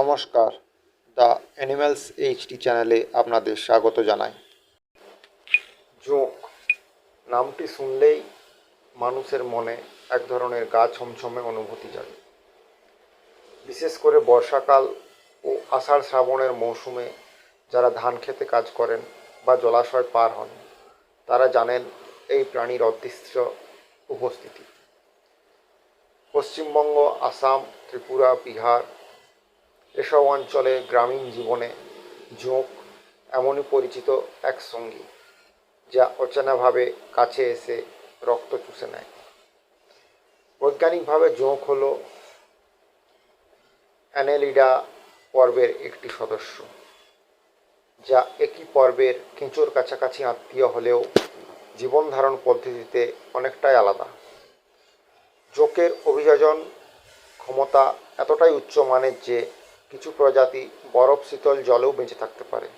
নমস্কার। The animals HD চ্যানেলে আপনাদের স্বাগত জানাই। জোঁক। নামটি শুনলেই মানুষের মনে এক ধরনের গা ছমছমে অনুভূতি জাগে। বিশেষ করে বর্ষাকাল ও আষাঢ় শ্রাবণের মৌসুমে যারা ধান খেতে কাজ করেন বা জলাশয় পার হন, তারা জানেন এই প্রাণীর অদৃশ্য উপস্থিতি। পশ্চিমবঙ্গ, আসাম, ত্রিপুরা, বিহার এসব অঞ্চলে গ্রামীণ জীবনে জোঁক এমনই পরিচিত এক সঙ্গী, যা অচেনাভাবে কাছে এসে রক্ত চুষে নেয়। বৈজ্ঞানিকভাবে জোঁক হল অ্যানেলিডা পর্বের একটি সদস্য, যা একই পর্বের কেঁচোর কাছাকাছি আত্মীয় হলেও জীবনধারণ পদ্ধতিতে অনেকটাই আলাদা। জোকের অভিযোজন ক্ষমতা এতটাই উচ্চ মানের যে কিছু প্রজাতি বরফ শীতল জলেও বেঁচে থাকতে পারে।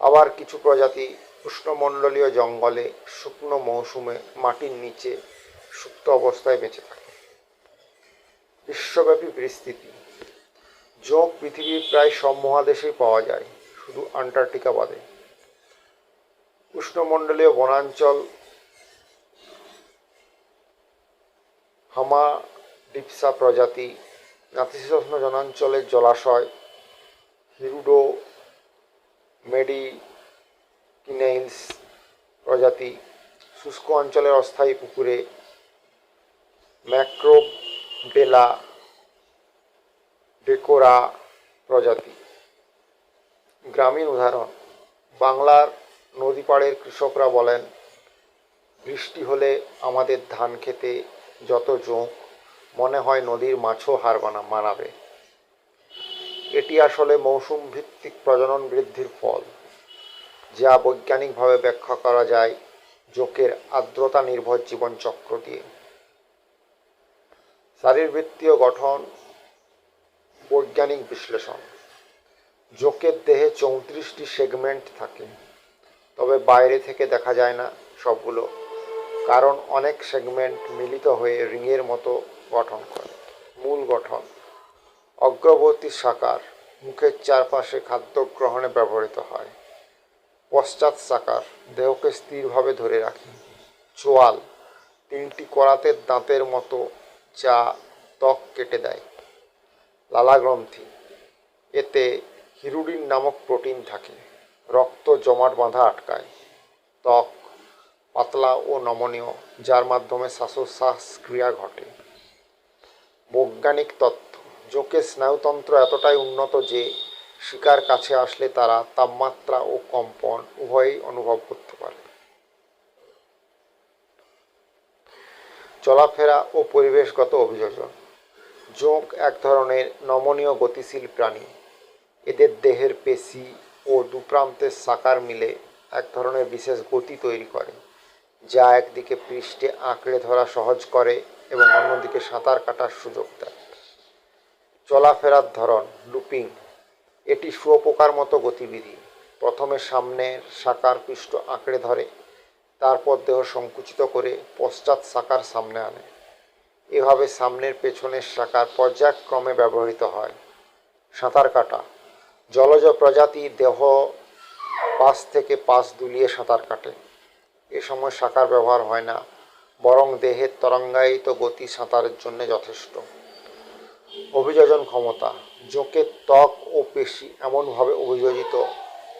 আবার কিছু প্রজাতি উষ্ণমণ্ডলীয় জঙ্গলে শুকনো মৌসুমে মাটির নিচে সুপ্ত অবস্থায় বেঁচে থাকে। বিশ্বব্যাপী পরিস্থিতি। যোগ পৃথিবীর প্রায় সব মহাদেশেই পাওয়া যায় শুধু আন্টার্কটিকা বাদে। উষ্ণমণ্ডলীয় বনাঞ্চল হামা, ডিপসা প্রজাতি নাতিশীতোষ্ণ জনাঞ্চলের জলাশয়, হিরুডো মেডি কিনেইলস প্রজাতি, শুষ্ক অঞ্চলের অস্থায়ী পুকুরে, ম্যাক্রোবেলা, ডেকোরা প্রজাতি। গ্রামীণ উদাহরণ, বাংলার নদী পাড়ের কৃষকরা বলেন, বৃষ্টি হলে আমাদের ধান খেতে যত জোঁক মনে হয় নদীর মাছও হার বানা মানাবে। এটি আসলে মৌসুম ভিত্তিক প্রজনন বৃদ্ধির ফল, যা বৈজ্ঞানিকভাবে ব্যাখ্যা করা যায় জোকের আর্দ্রতা নির্ভর জীবনচক্র দিয়ে। শারীরবৃত্তীয় গঠন, বৈজ্ঞানিক বিশ্লেষণ। জোকের দেহে চৌত্রিশটি সেগমেন্ট থাকে, তবে বাইরে থেকে দেখা যায় না সবগুলো, কারণ অনেক সেগমেন্ট মিলিত হয়ে রিংয়ের মতো গঠন করে। মূল গঠন, অগ্রবর্তী সাকার, মুখের চারপাশে খাদ্য গ্রহণে ব্যবহৃত হয়। পশ্চাৎ সাকার, দেহকে স্থিরভাবে ধরে রাখে। চোয়াল, তিনটি করাতের দাঁতের মতো যা ত্বক কেটে দেয়। লালাগ্রন্থি, এতে হিরুডিন নামক প্রোটিন থাকে। রক্ত জমাট বাঁধা আটকায়। ত্বক পাতলা ও নমনীয়, যার মাধ্যমে শ্বাসোচ্ছ্বাস ক্রিয়া ঘটে। বৈজ্ঞানিক তথ্য জোকের স্নায়ুতন্ত্র এতটাই উন্নত যে, শিকার কাছে আসলে তারা তাপমাত্রা ও কম্পন উভয়ই অনুভব করতে পারে। চলাফেরা ও পরিবেশগত অভিযোজন। জোঁক এক ধরনের নমনীয় গতিশীল প্রাণী। এদের দেহের পেশি ও দুপ্রান্তের সাকার মিলে এক ধরনের বিশেষ গতি তৈরি করে, যা একদিকে পৃষ্ঠে আঁকড়ে ধরা সহজ করে এবং অন্যদিকে সাঁতার কাটার সুযোগ দেয় চলাফেরার ধরন, লুপিং, এটি শুয়োপোকার মতো গতিবিধি। প্রথমে সামনের সাকার পৃষ্ঠ আঁকড়ে ধরে, তারপর দেহ সংকুচিত করে পশ্চাৎ সাকার সামনে আনে। এভাবে সামনের পেছনের শাখার পর্যায়ক্রমে ব্যবহৃত হয়। সাঁতার কাটা, জলজ প্রজাতি দেহ পাশ থেকে পাশ দুলিয়ে সাঁতার কাটে। এ সময় শাখার ব্যবহার হয় না। বরং দেহের তরঙ্গায়িত গতি সাঁতারের জন্য যথেষ্ট। অভিযোজন ক্ষমতা জোঁকের ত্বক ও পেশি এমনভাবে অভিযোজিত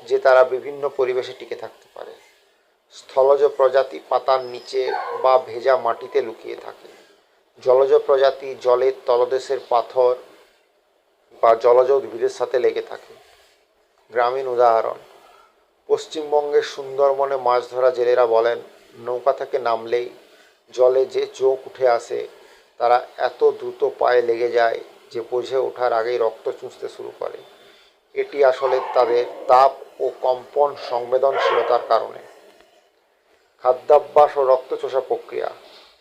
যে তারা বিভিন্ন পরিবেশে টিকে থাকতে পারে। স্থলজ প্রজাতি পাতার নিচে বা ভেজা মাটিতে লুকিয়ে থাকে। জলজ প্রজাতি জলের তলদেশের পাথর বা জলজ উদ্ভিদের সাথে লেগে থাকে। গ্রামীণ উদাহরণ, পশ্চিমবঙ্গের সুন্দরবনে মাছ ধরা জেলেরা বলেন, নৌকা থেকে নামলেই জলে যে চোখ উঠে আসে, তারা এত দ্রুত পায়ে লেগে যায় যে বোঝে ওঠার আগেই রক্ত চুষতে শুরু করে। এটি আসলে তাদের তাপ ও কম্পন সংবেদনশীলতার কারণে। খাদ্যাভ্যাস ও রক্তচোষা প্রক্রিয়া।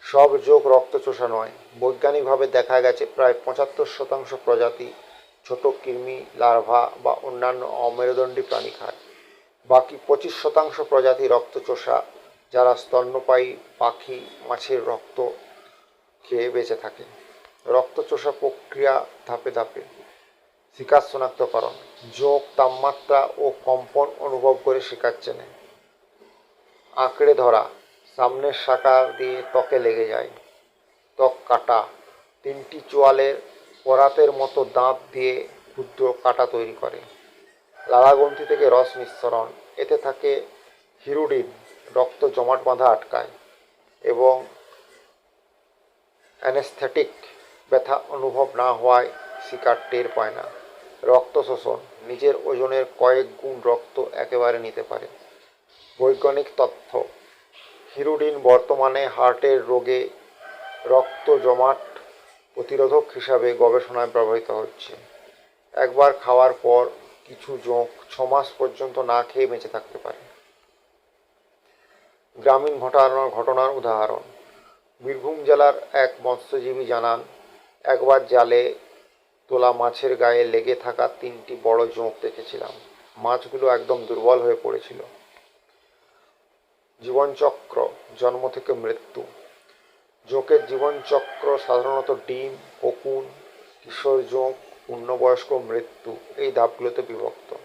সব যোগ রক্তচোষা নয়। বৈজ্ঞানিকভাবে দেখা গেছে প্রায় পঁচাত্তর শতাংশ প্রজাতি ছোট কৃমি, লার্ভা বা অন্যান্য অমেরুদণ্ডী প্রাণী খায়। বাকি পঁচিশ শতাংশ প্রজাতি রক্তচোষা যারা স্তন্যপায়ী পাখি, মাছের রক্ত খেয়ে বেঁচে থাকে। রক্তচোষা প্রক্রিয়া ধাপে ধাপে। শিকার শনাক্তকরণ। যোগ, তাপমাত্রা ও কম্পন অনুভব করে শিকার চেনে। আঁকড়ে ধরা। সামনের শাখা দিয়ে ত্বকে লেগে যায়। ত্বক কাটা। তিনটি চোয়ালের পরাতের মতো দাঁত দিয়ে ক্ষুদ্র কাটা তৈরি করে। লালাগ্রন্থি থেকে রস নিঃসরণ এতে থাকে হিরুডিন। রক্ত জমাট বাঁধা আটকায় এবং অ্যানেস্থেটিক ব্যথা অনুভব না হওয়ায় শিকার টের পায় না। রক্ত শোষণ নিজের ওজনের কয়েক গুণ রক্ত একেবারে নিতে পারে। বৈজ্ঞানিক তথ্য, হিরুডিন বর্তমানে হার্টের রোগে রক্ত জমাট প্রতিরোধক হিসাবে গবেষণায় ব্যবহৃত হচ্ছে। একবার খাওয়ার পর কিছু জোঁক ছ মাস পর্যন্ত না খেয়ে বেঁচে থাকতে পারে। গ্রামীণ ঘটনার ঘটনার উদাহরণ। বীরভূম জেলার এক মৎস্যজীবী জানান, একবার জালে তোলা মাছের গায়ে লেগে থাকা তিনটি বড় জোঁক দেখেছিলাম। মাছগুলো একদম দুর্বল হয়ে পড়েছিল। জীবনচক্র, জন্ম থেকে মৃত্যু। জোঁকের জীবনচক্র সাধারণত ডিম, কোকুন, কিশোর জোঁক পূর্ণবয়স্ক মৃত্যু, এই ধাপগুলোতে বিভক্ত।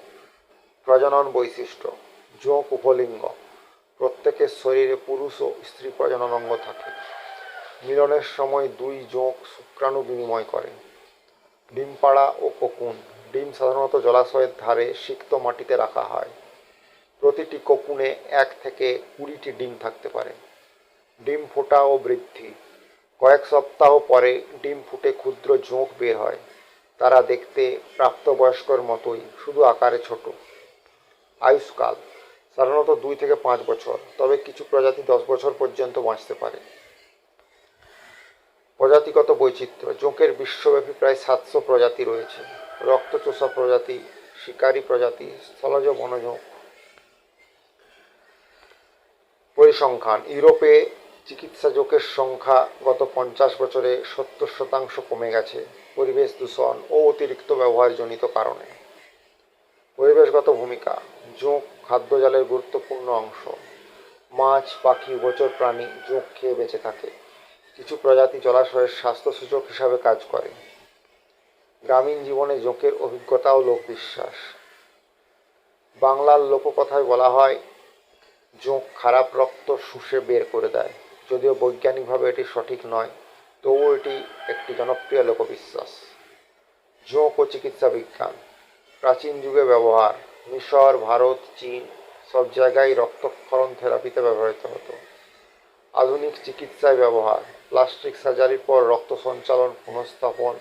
প্রজনন বৈশিষ্ট্য জোঁক উপলিঙ্গ। প্রত্যেকের শরীরে পুরুষ ও স্ত্রী প্রজনন অঙ্গ থাকে। মিলনের সময় দুই জোঁক শুক্রাণু বিনিময় করে। ডিম পাড়া ও কোকুন, ডিম সাধারণত জলাশয়ের ধারে সিক্ত মাটিতে রাখা হয়। প্রতিটি কোকুনে এক থেকে কুড়িটি ডিম থাকতে পারে। ডিম ফোটা ও বৃদ্ধি। কয়েক সপ্তাহ পরে ডিম ফুটে ক্ষুদ্র ঝোঁক বের হয়। তারা দেখতে প্রাপ্তবয়স্কর মতোই, শুধু আকারে ছোট। আয়ুষ্কাল। সাধারণত দুই থেকে পাঁচ বছর, তবে কিছু প্রজাতি দশ বছর পর্যন্ত বাঁচতে পারে। প্রজাতিগত বৈচিত্র্য, জোঁকের বিশ্বব্যাপী প্রায় সাতশো প্রজাতি রয়েছে। রক্তচোষা প্রজাতি, শিকারী প্রজাতি, স্থলজ বনজোঁক। পরিসংখ্যান, ইউরোপে চিকিৎসা জোকের সংখ্যা গত পঞ্চাশ বছরে সত্তর শতাংশ কমে গেছে, পরিবেশ দূষণ ও অতিরিক্ত ব্যবহারজনিত কারণে। পরিবেশগত ভূমিকা, জোঁক খাদ্যজালের গুরুত্বপূর্ণ অংশ। মাছ, পাখি উভচর প্রাণী জোঁক খেয়ে বেঁচে থাকে। কিছু প্রজাতি জলাশয়ের স্বাস্থ্যসূচক হিসাবে কাজ করে। গ্রামীণ জীবনে জোঁকের অভিজ্ঞতা ও লোকবিশ্বাস। বাংলার লোককথায় বলা হয়, জোঁক খারাপ রক্ত শুষে বের করে দেয়। যদিও বৈজ্ঞানিকভাবে এটি সঠিক নয়, তবুও এটি একটি জনপ্রিয় লোকবিশ্বাস। জোঁক ও চিকিৎসা বিজ্ঞান। প্রাচীন যুগে ব্যবহার মিশর, ভারত, চীন সব জায়গায় রক্তক্ষরণ থেরাপিতে ব্যবহৃত হতো। আধুনিক চিকিৎসায় ব্যবহার, প্লাস্টিক সার্জারির পর রক্ত সঞ্চালন, পুনঃস্থাপন,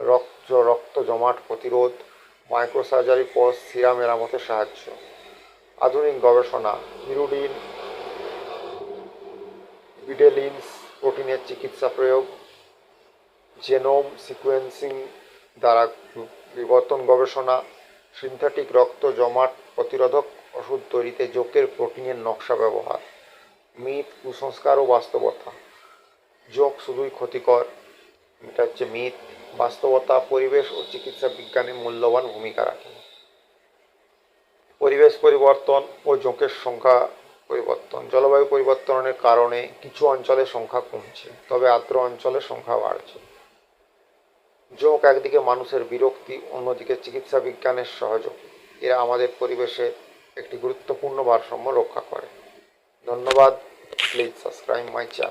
রক্ত রক্ত জমাট প্রতিরোধ মাইক্রো মাইক্রোসার্জারির পর শিরা মেরামতে সাহায্য। আধুনিক গবেষণা হিরুডিন বিডেলিনস প্রোটিনের চিকিৎসা প্রয়োগ, জেনোম সিকোয়েন্সিং দ্বারা বিবর্তন গবেষণা সিনথেটিক রক্ত জমাট প্রতিরোধক ওষুধ তৈরিতে জোকের প্রোটিনের নকশা ব্যবহার, মিথ কুসংস্কার ও বাস্তবতা। যোগ শুধুই ক্ষতিকর, এটা হচ্ছে মিথ। বাস্তবতা, পরিবেশ ও চিকিৎসা বিজ্ঞানে মূল্যবান ভূমিকা রাখে। পরিবেশ পরিবর্তন ও জোঁকের সংখ্যা পরিবর্তন। জলবায়ু পরিবর্তনের কারণে কিছু অঞ্চলের সংখ্যা কমছে, তবে আর্দ্র অঞ্চলের সংখ্যা বাড়ছে। জোঁক একদিকে মানুষের বিরক্তি, অন্যদিকে চিকিৎসা বিজ্ঞানের সহযোগ। এরা আমাদের পরিবেশে একটি গুরুত্বপূর্ণ ভারসাম্য রক্ষা করে। ধন্যবাদ। Please subscribe my channel